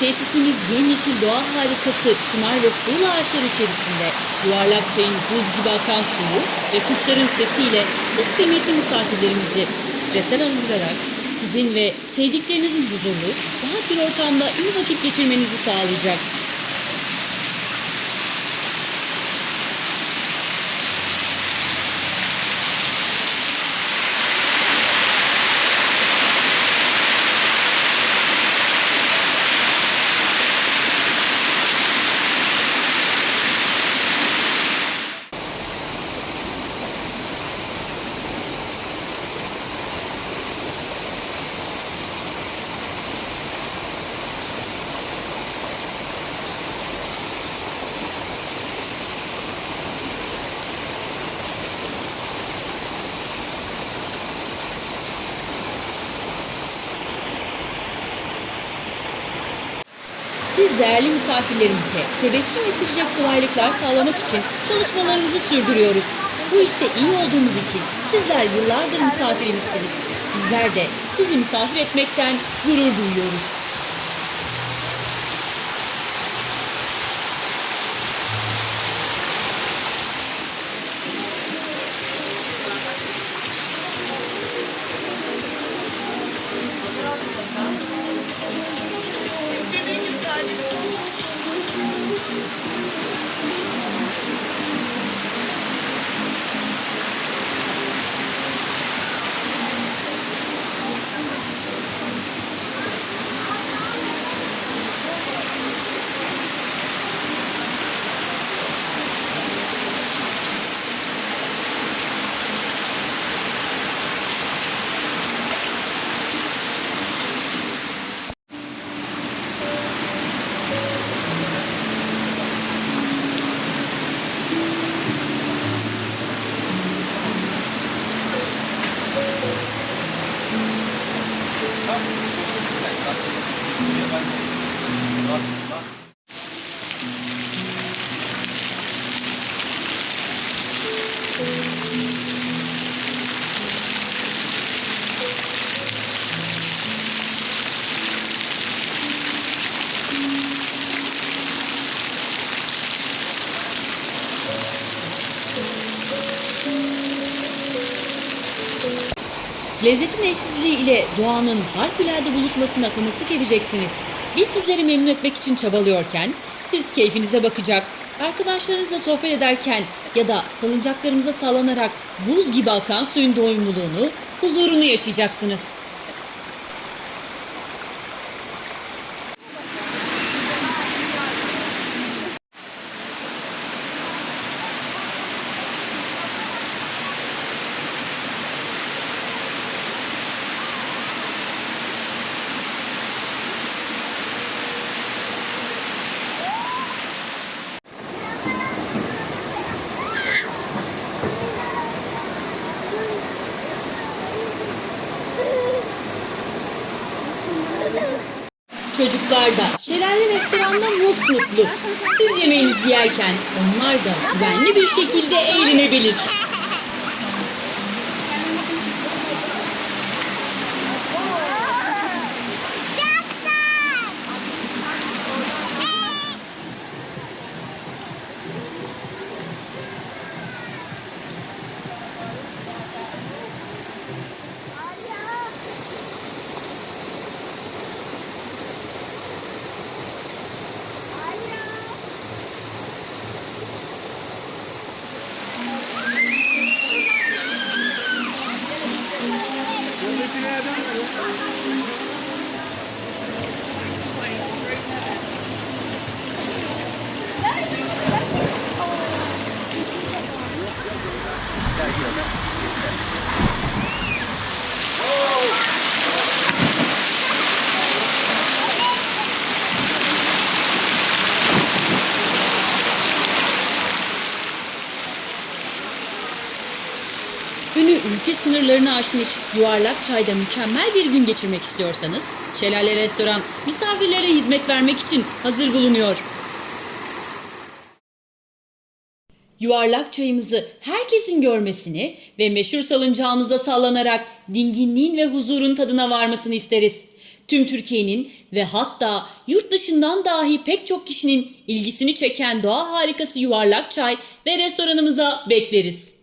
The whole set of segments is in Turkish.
Tesisimiz yemyeşil doğa harikası çınar ve sığıl ağaçlar içerisinde yuvarlak çayın buz gibi akan suyu ve kuşların sesiyle siz kıymetli misafirlerimizi stresten arındırarak sizin ve sevdiklerinizin huzurlu, rahat bir ortamda iyi vakit geçirmenizi sağlayacak. Siz değerli misafirlerimize tebessüm ettirecek kolaylıklar sağlamak için çalışmalarımızı sürdürüyoruz. Bu işte iyi olduğumuz için sizler yıllardır misafirimizsiniz. Bizler de sizi misafir etmekten gurur duyuyoruz. Lezzetin eşsizliği ile doğanın harikulade buluşmasına tanıklık edeceksiniz. Biz sizleri memnun etmek için çabalıyorken, siz keyfinize bakacak, arkadaşlarınızla sohbet ederken ya da salıncaklarımıza sallanarak buz gibi akan suyun doyumluluğunu, huzurunu yaşayacaksınız. Çocuklar da şelale restoranda musmutlu. Siz yemeğinizi yerken onlar da güvenli bir şekilde eğlenebilir. Ülke sınırlarını aşmış yuvarlak çayda mükemmel bir gün geçirmek istiyorsanız Şelale Restoran misafirlere hizmet vermek için hazır bulunuyor. Yuvarlak çayımızı herkesin görmesini ve meşhur salıncağımızda sallanarak dinginliğin ve huzurun tadına varmasını isteriz. Tüm Türkiye'nin ve hatta yurt dışından dahi pek çok kişinin ilgisini çeken doğa harikası yuvarlak çay ve restoranımıza bekleriz.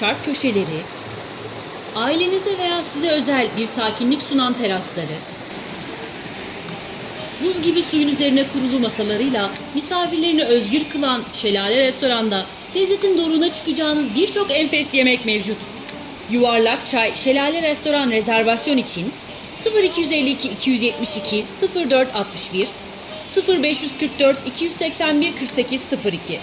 Şark köşeleri, ailenize veya size özel bir sakinlik sunan terasları, buz gibi suyun üzerine kurulu masalarıyla misafirlerini özgür kılan Şelale Restoran'da lezzetin doruğuna çıkacağınız birçok enfes yemek mevcut. Yuvarlak Çay Şelale Restoran rezervasyon için 0252 272 0461 0544 281 48 02